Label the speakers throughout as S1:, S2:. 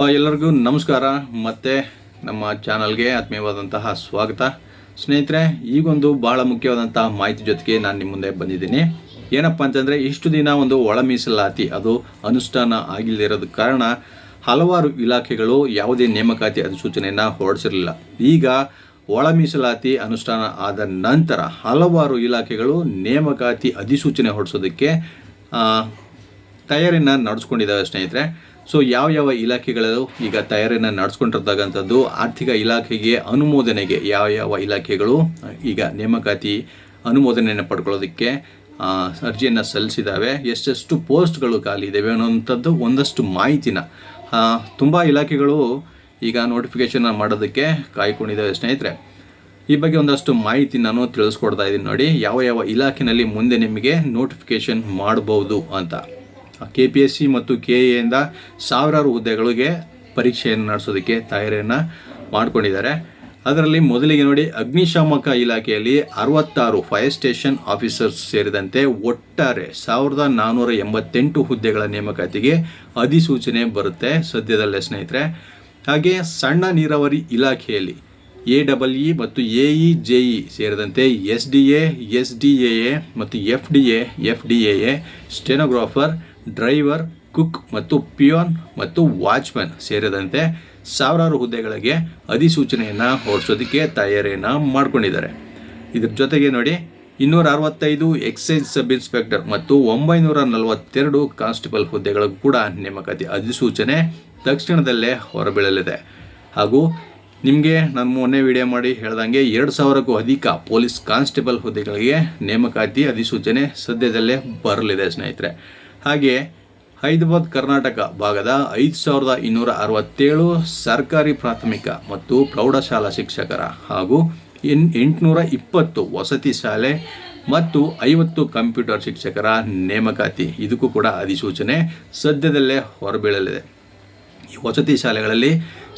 S1: ಎಲ್ಲರಿಗೂ ನಮಸ್ಕಾರ. ಮತ್ತು ನಮ್ಮ ಚಾನಲ್ಗೆ ಆತ್ಮೀಯವಾದಂತಹ ಸ್ವಾಗತ. ಸ್ನೇಹಿತರೆ, ಈಗೊಂದು ಬಹಳ ಮುಖ್ಯವಾದಂತಹ ಮಾಹಿತಿ ಜೊತೆಗೆ ನಾನು ನಿಮ್ಮ ಮುಂದೆ ಬಂದಿದ್ದೀನಿ. ಏನಪ್ಪ ಅಂತಂದರೆ, ಇಷ್ಟು ದಿನ ಒಂದು ಒಳ ಮೀಸಲಾತಿ ಅದು ಅನುಷ್ಠಾನ ಆಗಿಲ್ಲದಿರೋದ ಕಾರಣ ಹಲವಾರು ಇಲಾಖೆಗಳು ಯಾವುದೇ ನೇಮಕಾತಿ ಅಧಿಸೂಚನೆಯನ್ನು ಹೊರಡಿಸಿರಲಿಲ್ಲ. ಈಗ ಒಳ ಮೀಸಲಾತಿ ಅನುಷ್ಠಾನ ಆದ ನಂತರ ಹಲವಾರು ಇಲಾಖೆಗಳು ನೇಮಕಾತಿ ಅಧಿಸೂಚನೆ ಹೊರಡಿಸೋದಕ್ಕೆ ತಯಾರಿನ ನಡೆಸ್ಕೊಂಡಿದ್ದಾವೆ ಸ್ನೇಹಿತರೆ. ಸೊ ಯಾವ ಯಾವ ಇಲಾಖೆಗಳು ಈಗ ತಯಾರಿಯನ್ನು ನಡೆಸ್ಕೊಂಡಿರ್ತಕ್ಕಂಥದ್ದು ಆರ್ಥಿಕ ಇಲಾಖೆಗೆ ಅನುಮೋದನೆಗೆ ಯಾವ ಯಾವ ಇಲಾಖೆಗಳು ಈಗ ನೇಮಕಾತಿ ಅನುಮೋದನೆಯನ್ನು ಪಡ್ಕೊಳ್ಳೋದಕ್ಕೆ ಅರ್ಜಿಯನ್ನು ಸಲ್ಲಿಸಿದ್ದಾವೆ, ಎಷ್ಟೆಷ್ಟು ಪೋಸ್ಟ್ಗಳು ಖಾಲಿ ಇದ್ದಾವೆ ಅನ್ನೋಂಥದ್ದು ಒಂದಷ್ಟು ಮಾಹಿತಿನ ತುಂಬ ಇಲಾಖೆಗಳು ಈಗ ನೋಟಿಫಿಕೇಷನ್ ಮಾಡೋದಕ್ಕೆ ಕಾಯ್ಕೊಂಡಿದ್ದಾವೆ ಸ್ನೇಹಿತರೆ. ಈ ಬಗ್ಗೆ ಒಂದಷ್ಟು ಮಾಹಿತಿ ನಾನು ತಿಳಿಸ್ಕೊಡ್ತಾ ಇದ್ದೀನಿ ನೋಡಿ, ಯಾವ ಯಾವ ಇಲಾಖೆಯಲ್ಲಿ ಮುಂದೆ ನಿಮಗೆ ನೋಟಿಫಿಕೇಷನ್ ಮಾಡಬಹುದು ಅಂತ. ಕೆ ಪಿ ಎಸ್ ಸಿ ಮತ್ತು ಕೆ ಎಯಿಂದ ಸಾವಿರಾರು ಹುದ್ದೆಗಳಿಗೆ ಪರೀಕ್ಷೆಯನ್ನು ನಡೆಸೋದಕ್ಕೆ ತಯಾರಿಯನ್ನು ಮಾಡ್ಕೊಂಡಿದ್ದಾರೆ. ಅದರಲ್ಲಿ ಮೊದಲಿಗೆ ನೋಡಿ ಅಗ್ನಿಶಾಮಕ ಇಲಾಖೆಯಲ್ಲಿ ಅರವತ್ತಾರು ಫೈರ್ ಸ್ಟೇಷನ್ ಆಫೀಸರ್ಸ್ ಸೇರಿದಂತೆ ಒಟ್ಟಾರೆ ಸಾವಿರದ ನಾನ್ನೂರ ಎಂಬತ್ತೆಂಟು ಹುದ್ದೆಗಳ ನೇಮಕಾತಿಗೆ ಅಧಿಸೂಚನೆ ಬರುತ್ತೆ ಸದ್ಯದಲ್ಲೇ ಸ್ನೇಹಿತರೆ. ಹಾಗೆ ಸಣ್ಣ ನೀರಾವರಿ ಇಲಾಖೆಯಲ್ಲಿ ಎ ಡಬಲ್ ಇ ಮತ್ತು ಎ ಇ ಜೆ ಇ ಸೇರಿದಂತೆ S D A S D A A ಮತ್ತು F D A F D A A stenographer driver, cook ಮತ್ತು ಪಿಯೋನ್ ಮತ್ತು ವಾಚ್ಮ್ಯಾನ್ ಸೇರಿದಂತೆ ಸಾವಿರಾರು ಹುದ್ದೆಗಳಿಗೆ ಅಧಿಸೂಚನೆಯನ್ನು ಹೊರಡಿಸೋದಕ್ಕೆ ತಯಾರಿಯನ್ನು ಮಾಡಿಕೊಂಡಿದ್ದಾರೆ. ಇದ್ರ ಜೊತೆಗೆ ನೋಡಿ, ಇನ್ನೂರ ಅರವತ್ತೈದು ಎಕ್ಸೈಸ್ ಸಬ್ ಇನ್ಸ್ಪೆಕ್ಟರ್ ಮತ್ತು ಒಂಬೈನೂರ ನಲವತ್ತೆರಡು ಕಾನ್ಸ್ಟೇಬಲ್ ಹುದ್ದೆಗಳಿಗೂ ಕೂಡ ನೇಮಕಾತಿ ಅಧಿಸೂಚನೆ ತಕ್ಷಣದಲ್ಲೇ ಹೊರಬೀಳಲಿದೆ. ಹಾಗೂ ನಿಮಗೆ ನಾನು ಮೊನ್ನೆ ವಿಡಿಯೋ ಮಾಡಿ ಹೇಳ್ದಂಗೆ ಎರಡು ಸಾವಿರಕ್ಕೂ ಅಧಿಕ ಪೊಲೀಸ್ ಕಾನ್ಸ್ಟೇಬಲ್ ಹುದ್ದೆಗಳಿಗೆ ನೇಮಕಾತಿ ಅಧಿಸೂಚನೆ ಸದ್ಯದಲ್ಲೇ ಬರಲಿದೆ ಸ್ನೇಹಿತರೆ. ಹಾಗೆ ಹೈದರಾಬಾದ್ ಕರ್ನಾಟಕ ಭಾಗದ ಐದು ಸಾವಿರದ ಇನ್ನೂರ ಅರವತ್ತೇಳು ಸರ್ಕಾರಿ ಪ್ರಾಥಮಿಕ ಮತ್ತು ಪ್ರೌಢಶಾಲಾ ಶಿಕ್ಷಕರ ಹಾಗೂ ಎನ್ ಎಂಟುನೂರ ಇಪ್ಪತ್ತು ವಸತಿ ಶಾಲೆ ಮತ್ತು ಐವತ್ತು ಕಂಪ್ಯೂಟರ್ ಶಿಕ್ಷಕರ ನೇಮಕಾತಿ. ಇದಕ್ಕೂ ಕೂಡ ಅಧಿಸೂಚನೆ ಸದ್ಯದಲ್ಲೇ ಹೊರಬೀಳಲಿದೆ. ಈ ವಸತಿ ಶಾಲೆಗಳಲ್ಲಿ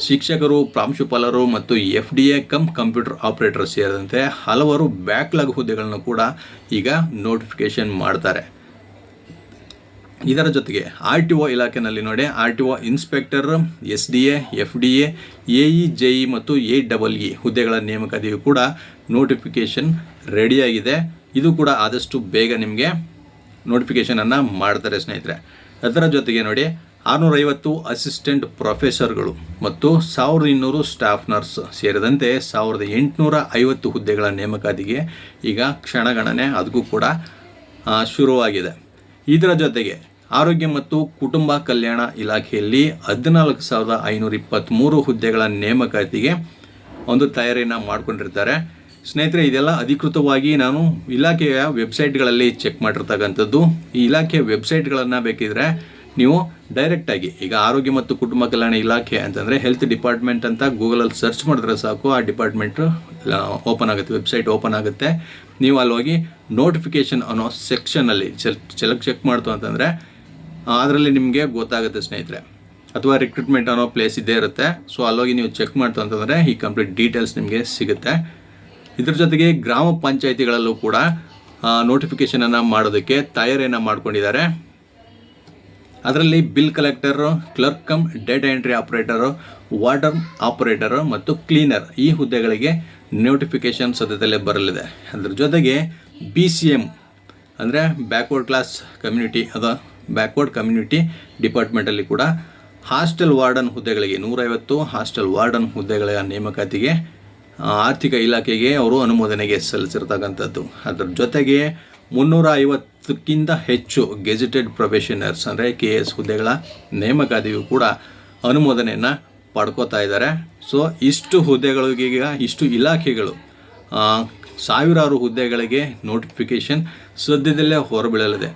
S1: ಶಿಕ್ಷಕರು, ಪ್ರಾಂಶುಪಾಲರು ಮತ್ತು F D A cum computer operator ಸೇರಿದಂತೆ ಹಲವಾರು ಬ್ಯಾಕ್ಲಾಗ್ ಹುದ್ದೆಗಳನ್ನು ಕೂಡ ಈಗ ನೋಟಿಫಿಕೇಶನ್ ಮಾಡ್ತಾರೆ. ಇದರ ಜೊತೆಗೆ ಆರ್ ಟಿ ಒ ಇಲಾಖೆಯಲ್ಲಿ ನೋಡಿ, R T O inspector, S D A, F D A A E J E ಮತ್ತು ಎ ಡಬಲ್ ಇ ಹುದ್ದೆಗಳ ನೇಮಕಾತಿಯು ಕೂಡ ನೋಟಿಫಿಕೇಶನ್ ರೆಡಿಯಾಗಿದೆ. ಇದು ಕೂಡ ಆದಷ್ಟು ಬೇಗ ನಿಮಗೆ ನೋಟಿಫಿಕೇಷನನ್ನು ಮಾಡ್ತಾರೆ ಸ್ನೇಹಿತರೆ. ಅದರ ಜೊತೆಗೆ ನೋಡಿ, ಆರುನೂರೈವತ್ತು ಅಸಿಸ್ಟೆಂಟ್ ಪ್ರೊಫೆಸರ್ಗಳು ಮತ್ತು ಸಾವಿರದ ಇನ್ನೂರು ಸ್ಟಾಫ್ ನರ್ಸ್ ಸೇರಿದಂತೆ ಸಾವಿರದ ಎಂಟುನೂರ ಐವತ್ತು ಹುದ್ದೆಗಳ ನೇಮಕಾತಿಗೆ ಈಗ ಕ್ಷಣಗಣನೆ ಅದಕ್ಕೂ ಕೂಡ ಶುರುವಾಗಿದೆ. ಇದರ ಜೊತೆಗೆ ಆರೋಗ್ಯ ಮತ್ತು ಕುಟುಂಬ ಕಲ್ಯಾಣ ಇಲಾಖೆಯಲ್ಲಿ ಹದಿನಾಲ್ಕು ಸಾವಿರದ ಐನೂರ ಇಪ್ಪತ್ತ್ಮೂರು ಹುದ್ದೆಗಳ ನೇಮಕಾತಿಗೆ ಒಂದು ತಯಾರಿಯನ್ನು ಮಾಡ್ಕೊಂಡಿರ್ತಾರೆ. ಸ್ನೇಹಿತರೆ, ಇದೆಲ್ಲ ಅಧಿಕೃತವಾಗಿ ನಾನು ಇಲಾಖೆಯ ವೆಬ್ಸೈಟ್ಗಳಲ್ಲಿ ಚೆಕ್ ಮಾಡಿರ್ತಕ್ಕಂಥದ್ದು. ಈ ಇಲಾಖೆಯ ವೆಬ್ಸೈಟ್ಗಳನ್ನು ಬೇಕಿದ್ರೆ ನೀವು ಡೈರೆಕ್ಟಾಗಿ ಈಗ ಆರೋಗ್ಯ ಮತ್ತು ಕುಟುಂಬ ಕಲ್ಯಾಣ ಇಲಾಖೆ ಅಂತಂದರೆ ಹೆಲ್ತ್ ಡಿಪಾರ್ಟ್ಮೆಂಟ್ ಅಂತ ಗೂಗಲಲ್ಲಿ ಸರ್ಚ್ ಮಾಡಿದ್ರೆ ಸಾಕು, ಆ ಡಿಪಾರ್ಟ್ಮೆಂಟ್ ಓಪನ್ ಆಗುತ್ತೆ, ವೆಬ್ಸೈಟ್ ಓಪನ್ ಆಗುತ್ತೆ. ನೀವು ಅಲ್ಲಿ ಹೋಗಿ ನೋಟಿಫಿಕೇಷನ್ ಅನ್ನೋ ಸೆಕ್ಷನಲ್ಲಿ ಚೆಲ್ ಚೆಲಕ್ ಚೆಕ್ ಮಾಡ್ತು ಅಂತಂದರೆ ಅದರಲ್ಲಿ ನಿಮಗೆ ಗೊತ್ತಾಗುತ್ತೆ ಸ್ನೇಹಿತರೆ. ಅಥವಾ ರಿಕ್ರೂಟ್ಮೆಂಟ್ ಅನ್ನೋ ಪ್ಲೇಸ್ ಇದ್ದೇ ಇರುತ್ತೆ. ಸೊ ಅಲ್ಲೋಗಿ ನೀವು ಚೆಕ್ ಮಾಡ್ತು ಅಂತಂದರೆ ಈ ಕಂಪ್ಲೀಟ್ ಡೀಟೇಲ್ಸ್ ನಿಮಗೆ ಸಿಗುತ್ತೆ. ಇದ್ರ ಜೊತೆಗೆ ಗ್ರಾಮ ಪಂಚಾಯಿತಿಗಳಲ್ಲೂ ಕೂಡ ನೋಟಿಫಿಕೇಷನನ್ನು ಮಾಡೋದಕ್ಕೆ ತಯಾರಿಯನ್ನು ಮಾಡ್ಕೊಂಡಿದ್ದಾರೆ. ಅದರಲ್ಲಿ bill collector clerk cum data entry operator water operator ಮತ್ತು ಕ್ಲೀನರ್ ಈ ಹುದ್ದೆಗಳಿಗೆ ನೋಟಿಫಿಕೇಷನ್ ಸದ್ಯದಲ್ಲೇ ಬರಲಿದೆ. ಅದ್ರ ಜೊತೆಗೆ ಬಿ ಸಿ ಎಂ ಅಂದರೆ ಬ್ಯಾಕ್ವರ್ಡ್ ಕ್ಲಾಸ್ ಕಮ್ಯುನಿಟಿ ಅಥವಾ ಬ್ಯಾಕ್ವರ್ಡ್ ಕಮ್ಯುನಿಟಿ ಡಿಪಾರ್ಟ್ಮೆಂಟಲ್ಲಿ ಕೂಡ ಹಾಸ್ಟೆಲ್ ವಾರ್ಡನ್ ಹುದ್ದೆಗಳಿಗೆ, ನೂರೈವತ್ತು ಹಾಸ್ಟೆಲ್ ವಾರ್ಡನ್ ಹುದ್ದೆಗಳ ನೇಮಕಾತಿಗೆ ಆರ್ಥಿಕ ಇಲಾಖೆಗೆ ಅವರು ಅನುಮೋದನೆಗೆ ಸಲ್ಲಿಸಿರ್ತಕ್ಕಂಥದ್ದು. ಅದರ ಜೊತೆಗೆ ಮುನ್ನೂರ ಐವತ್ತಕ್ಕಿಂತ ಹೆಚ್ಚು ಗೆಜೆಟೆಡ್ ಪ್ರೊಫೆಷನರ್ಸ್ ಅಂದರೆ ಕೆ ಎಸ್ ಹುದ್ದೆಗಳ ನೇಮಕಾತಿಯು ಕೂಡ ಅನುಮೋದನೆಯನ್ನು ಪಡ್ಕೋತಾ ಇದ್ದಾರೆ. ಸೊ ಇಷ್ಟು ಹುದ್ದೆಗಳಿಗೆ ಇಷ್ಟು ಇಲಾಖೆಗಳು ಸಾವಿರಾರು ಹುದ್ದೆಗಳಿಗೆ ನೋಟಿಫಿಕೇಷನ್ ಸದ್ಯದಲ್ಲೇ ಹೊರಬೀಳಲಿದೆ.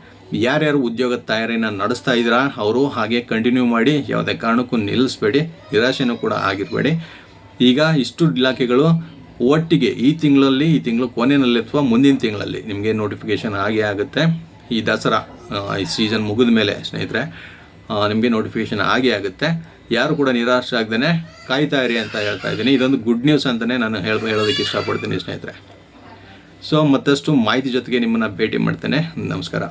S1: ಯಾರ್ಯಾರು ಉದ್ಯೋಗ ತಯಾರಿನ ನಡೆಸ್ತಾ ಇದ್ದೀರಾ ಅವರು ಹಾಗೆ ಕಂಟಿನ್ಯೂ ಮಾಡಿ ಯಾವುದೇ ಕಾರಣಕ್ಕೂ ನಿಲ್ಲಿಸ್ಬೇಡಿ, ನಿರಾಶೆನೂ ಕೂಡ ಆಗಿರಬೇಡಿ. ಈಗ ಇಷ್ಟು ಇಲಾಖೆಗಳು ಒಟ್ಟಿಗೆ ಈ ತಿಂಗಳಲ್ಲಿ, ಈ ತಿಂಗಳು ಕೊನೆಯಲ್ಲಿ ಅಥವಾ ಮುಂದಿನ ತಿಂಗಳಲ್ಲಿ ನಿಮಗೆ ನೋಟಿಫಿಕೇಷನ್ ಆಗೇ ಆಗುತ್ತೆ. ಈ ದಸರಾ ಈ ಸೀಸನ್ ಮುಗಿದ ಮೇಲೆ ಸ್ನೇಹಿತರೆ ನಿಮಗೆ ನೋಟಿಫಿಕೇಷನ್ ಆಗೇ ಆಗುತ್ತೆ. ಯಾರು ಕೂಡ ನಿರಾಶೆ ಆಗದೇ ಕಾಯ್ತಾ ಇರಿ ಅಂತ ಹೇಳ್ತಾ ಇದ್ದೀನಿ. ಇದೊಂದು ಗುಡ್ ನ್ಯೂಸ್ ಅಂತಲೇ ನಾನು ಹೇಳ, ಹೇಳೋದಕ್ಕೆ ಇಷ್ಟಪಡ್ತೀನಿ ಸ್ನೇಹಿತರೆ. ಸೊ ಮತ್ತಷ್ಟು ಮಾಹಿತಿ ಜೊತೆಗೆ ನಿಮ್ಮನ್ನು ಭೇಟಿ ಮಾಡ್ತೇನೆ. ನಮಸ್ಕಾರ.